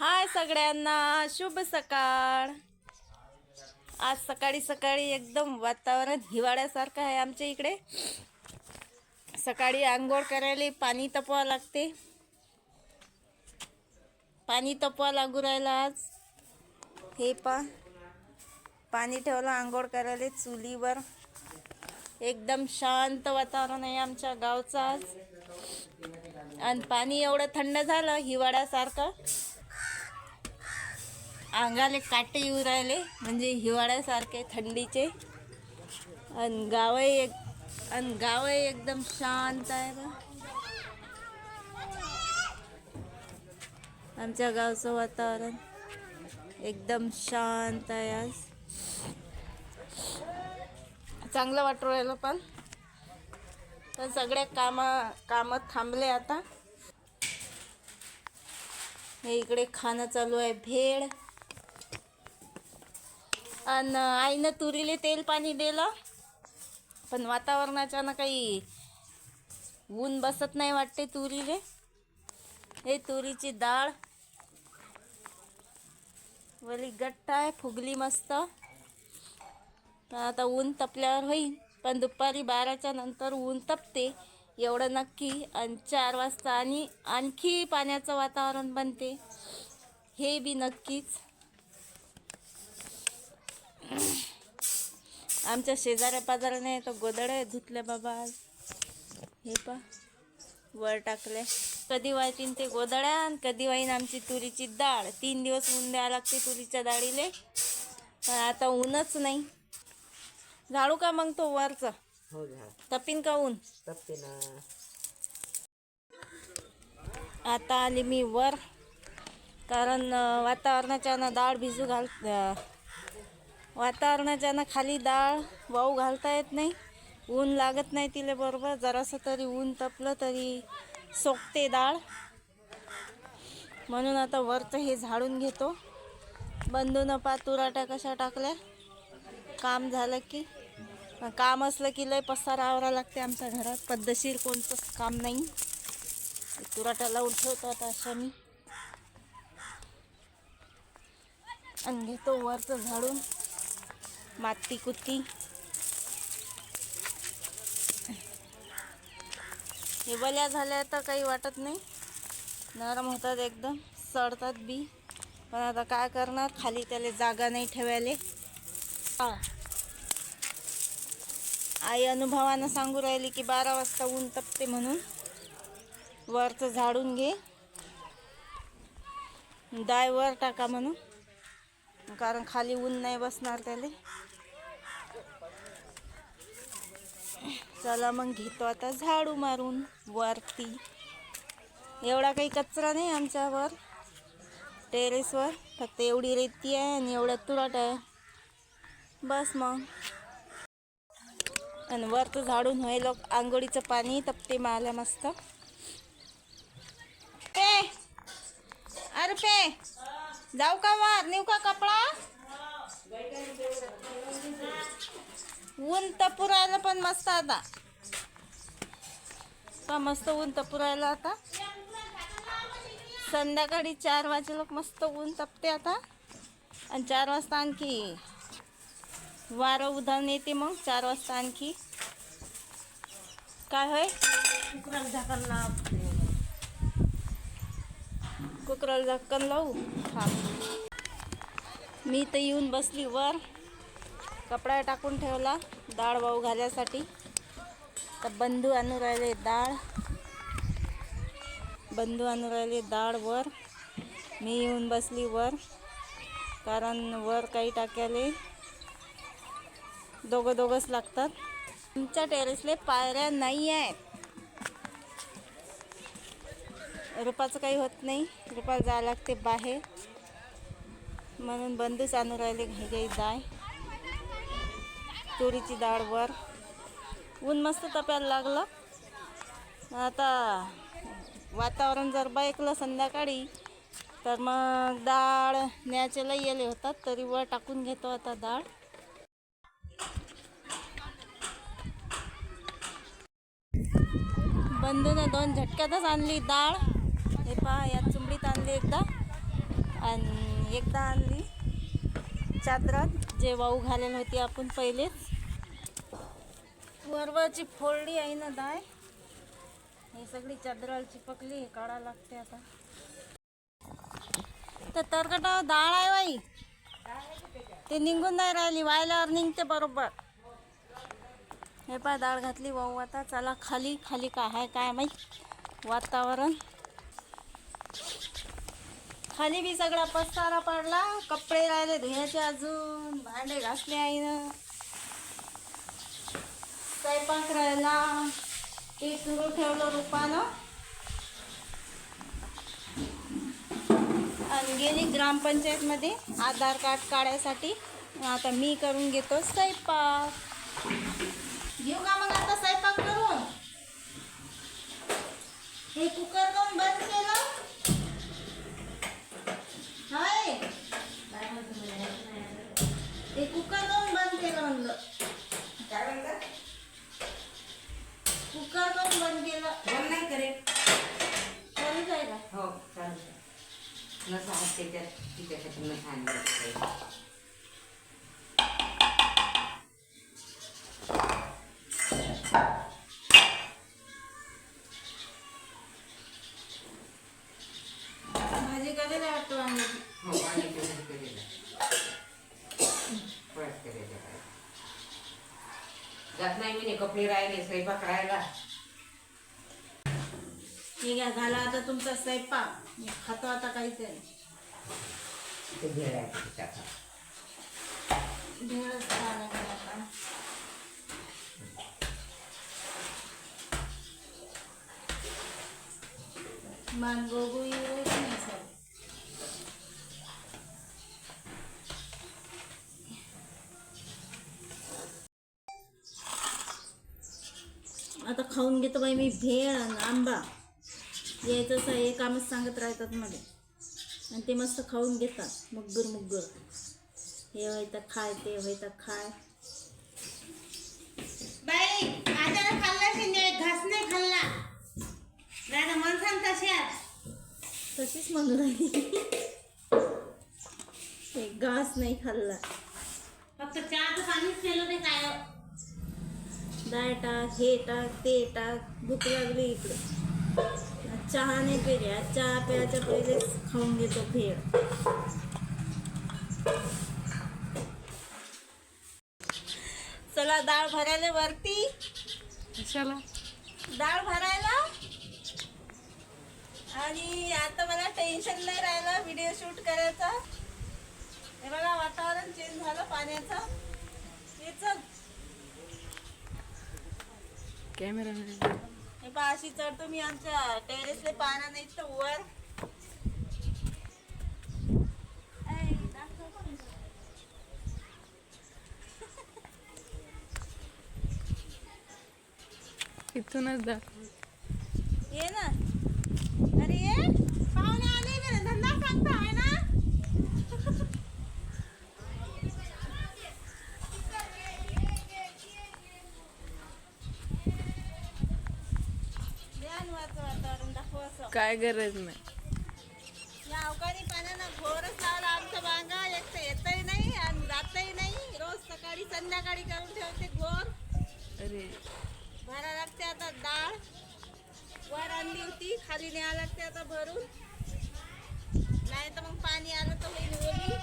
हाय सगळ्यांना शुभ सकाळ. आज सकाळी सकाळी एकदम वातावरण हिवाळ्यासारखं आहे आमच्या इकडे. सकाळी आंघोळ करायला पाणी तपवा लागते. पाणी तपवा लागू राहिलं आज. हे पा पाणी ठेवलं आंघोळ करायला चुलीवर. एकदम शांत वातावरण आहे आमच्या गावचं आज. आणि पाणी एवढं थंड झालं हिवाळ्यासारखं. अंगाले काटे येऊ राहिले म्हणजे हिवाळ्यासारखे थंडीचे. आणि गावही एक आणि गावही एकदम शांत आहे बा. आमच्या गावचं वातावरण एकदम शांत आहे आज. चांगलं वाटू राहिलं पण. पण सगळे कामं कामं थांबले आता. हे इकडे खाणं चालू आहे भेळ. आणि आईनं तुरीले तेल पाणी दिलं. पण वातावरणाच्या ना काही ऊन बसत नाही वाटते तुरीले. हे तुरीची डाळ. वली गट्ट आहे फुगली मस्त. आता ऊन तपल्यावर होईल पण दुपारी बाराच्या नंतर ऊन तपते एवढं नक्की. आणि चार वाजता आणि आणखी पाण्याचं वातावरण बनते. हे बी नक्कीच. आमच्या शेजाऱ्या पाजाराने तर गोदड्या धुतल्या बाबा. आज हे पा वर टाकले. कधी वाहतीन ते गोदड्या आणि कधी वाहीन आमची तुरीची डाळ. तीन दिवस ऊन द्यावं लागते तुरीच्या डाळीले. पण आता ऊनच नाही. झाडू का मग तो वरचा? हो तपिन का ऊन? आता आली मी वर. कारण अं, वातावरणाच्यानं डाळ भिजू घाल वातावरणाच्यानं खाली डाळ वाऊ घालता येत नाही. ऊन लागत नाही तिला बरोबर. जरासं तरी ऊन तपलं तरी सोकते डाळ. म्हणून आता वरचं हे झाडून घेतो. बंधून पा तुराट्या कशा टाकल्या? काम झालं की. काम असलं की लय पसारा आवरा लागते आमच्या घरात. पद्धतशीर कोणतंच काम नाही. तुराटा लावून ठेवतो आता अशा मी. आणि घेतो वरचं झाडून. माती कुत्ती हे झाल्या तर काही वाटत नाही. नरम होतात एकदम सडतात बी. पण आता काय करणार? खाली त्याला जागा नाही ठेवायले. आई अनुभवानं सांगू राहिली की बारा वाजता ऊन तपते म्हणून. वरचं झाडून घे. डाय वर टाका म्हणून. कारण खाली ऊन नाही बसणार त्याले. चला मग घेतो आता झाडू मारून वरती. एवढा काही कचरा नाही आमच्यावर टेरेसवर फक्त एवढी रेती आहे आणि एवढ्या तुराट आहे. बस मग. आणि वरचं झाडून होईल आंघोळीचं पाणी तपते मारल्या मस्त. पे! अरे पे! जाऊ का वर? नेऊ का कपडा? ऊन तपू राहिलं पण मस्त आता. का मस्त ऊन तपू राहिलं आता. संध्याकाळी चार वाजे लोक मस्त ऊन तपते आता. आणि चार वाजता आणखी वारं उधाण येते मग चार वाजता आणखी. काय होय? कुकराला झाकण लावू? हा. मी तर येऊन बसली वर. कपडा टाकून ठेवला डाळ वाहू घालायसाठी. तर बंधू आणू राहिले डाळ. बंधू आणू राहिले डाळ वर. मी येऊन बसली वर कारण वर काही टाक्याले दोघं दोघंच लागतात. तुमच्या टेरेसले पायऱ्या नाही आहेत. रुपाचं काही होत नाही. रुपाला जावं लागते बाहेर. म्हणून बंदूच आणू राहिले घाई घाई जाय तुरीची डाळ वर. ऊन मस्त तप्याला लागलं. आता वातावरण जर बायकलं संध्याकाळी तर मग डाळ न्यायचे लई येले होतात तरी वर टाकून घेतो आता डाळ. बंधूने दोन झटक्यातच आणली डाळ. हे पहा या चुंबडीत आणली एकदा. आणि एकदा आणली चादरात. जे वाऊ घालेल होती आपण पहिलेच. वरवरची फोडली आहे ना दाय? ही सगळी चादराला चिपकली हे काढा लागते आता. तर तरकटावर डाळ आहे बाई. ते निघून नाही राहिली वायल्यावर निघते बरोबर. हे पा डाळ घातली वाहू आता. चला खाली खाली काय आहे काय माहीत? वातावरण. खाली बी सगळा पसारा पडला. कपडे राहिले धुयाचे अजून भांडे घासले आईनं. स्वयंपाक राहिला. ते सुरू ठेवलं रुपानं. आणि गेली ग्रामपंचायतमध्ये आधार कार्ड काढायसाठी. आता मी करून घेतो स्वयंपाक. घेऊ का मग आता स्वयंपाक करून हे कुकर पण बंद केलं हाय हे कुकर पण बंद केलं म्हणलं काय म्हणतात कुकर पण बंद केलं बंद नाही करे चालू आहे का हो चालू नसा हात त्याच्यात तिच्यासाठी मी आणलं भाजी करायला वाटतो हो. जात नाही मी कपडे राहिले स्वयंपाक राहिला. आहे झाला आता तुमचा स्वयंपाक. खातो आता काहीतरी. ते भेळ आहे त्याच्यात आता mango gue ini आता खाऊन घेतो बाई मी भेळ आणि आंबा. यायचं असं हे कामच सांगत राहतात मला आणि ते मस्त खाऊन घेतात. मुग्गर मुग्गर. हे व्हायचं खाय ते व्हायचं खाय बाई आजाला खाल्ला शिंदे घास नाही खाल्ला दादा सांग तशीच म्हणून राहिली. घास नाही खाल्ला. फक्त चहाचं पाणीच केलं ते काय? डाळ टाक हे टाक ते टाक. भूक लागली इकडं. चहा नाही पेले. आज चहा प्यायच्या पहिलेच खाऊन घेतो भेळ. चला डाळ भरायला वरती. कशाला? डाळ भरायला? आणि आता मला टेन्शन नाही राहिलं व्हिडिओ शूट करायचा. हे बघा वातावरण चेंज झालं पाण्याचं. कॅमेरा हे पहा अशी चढतो मी आमच्या टेरेसले पाहणार नाही तर वर. इथूनच दाखव. ये ना अरे ये पाहुणे आले बरं धंदा सांगता आहे ना ध्यानवाचं वातावरण दाखव असं काय गरज नाही. या अवकाळी पाण्यानं घोरच लावला. आमचं बांगा एक तर येतही नाही आणि जातही नाही. रोज सकाळी संध्याकाळी करून ठेवते घोर. अरे. भरा लागते आता डाळ. वर आणली होती खाली न्यावं लागते आता भरून. नाही तर मग पाणी आलं तर होईल ओली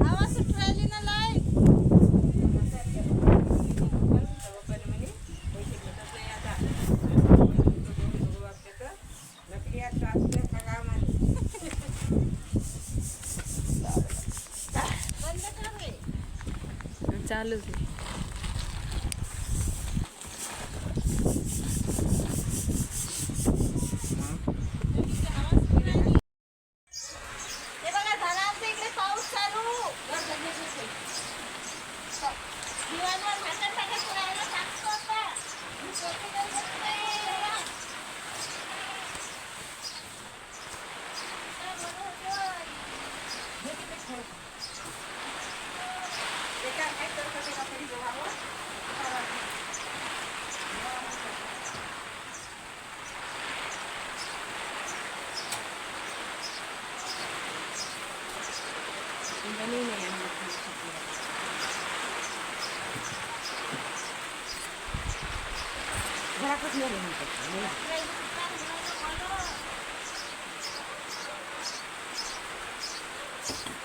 आवाज सुट राहिली ना लाय बंद कर रे चालूच आहे Ang dali na yan. dari bawah. you.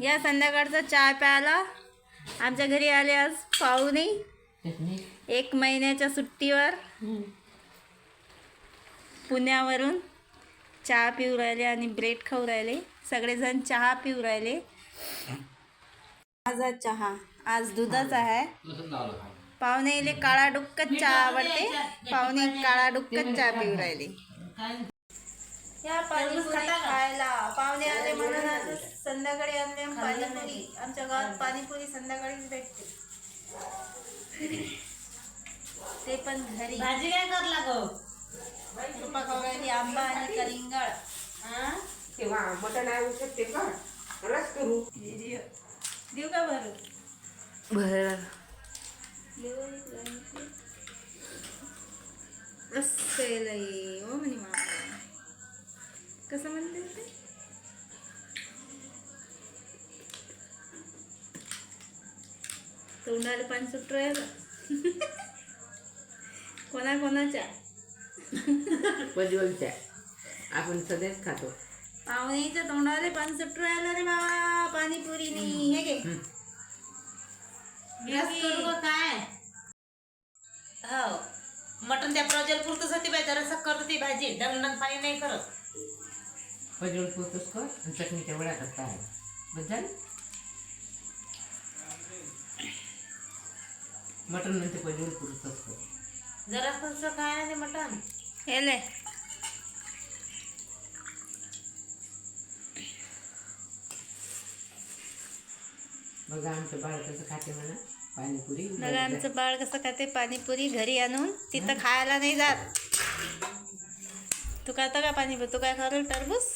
या संध्याकाळचा चहा प्यायला. आमच्या घरी आले आज पाहुणे. एक महिन्याच्या सुट्टीवर. पुण्यावरून चहा पिऊ राहिले आणि ब्रेड खाऊ राहिले. सगळेजण चहा पिऊ राहिले. माझा चहा. आज दुधाचा आहे. पाहुणे काळा डुक्कच चहा आवडते. पाहुणे काळा डुक्कच चहा पिऊ राहिले. या पाणीपुरी खायला. पाहुणे आले म्हणून आज संध्याकाळी आणले पाणीपुरी. आमच्या गावात पाणीपुरी संध्याकाळीच भेटते. ते पण घरी. भाजी काय करला गो? कृपा राहिली आंबा आणि कलिंगड हा? तेव्हा मटण आहे शकते का रस करू. देऊ का भरू? भर. असं लई ओ म्हणे मामा. कसं म्हणते ते? तोंडाला पाणी सुट राहिलं कोणा कोणाच्या? प्रज्वलच्या आपण सगळेच खातो. पाहुणेच्या तोंडाला पाणी सुट राहिलं रे बाबा पाणीपुरीनी हे घे. काय? हो. मटण त्या प्रजल पुरतच होती बाई जरा करतो ती भाजी. दमदम पाणी नाही करत. प्रज्वल पोतच कर आणि चटणीच्या वड्या करता आहे झालं? मटण म्हणते प्रज्वल पुरतच कर. जरा कसं काय नाही ते मटण. हेले बघा आमचं बाळ कसं खाते म्हणा. पाणीपुरी. बघा आमचं बाळ कसं खाते पाणीपुरी घरी आणून तिथं खायला नाही जात. तू खाता का पाणीपुरी? तू काय खाल टरबूस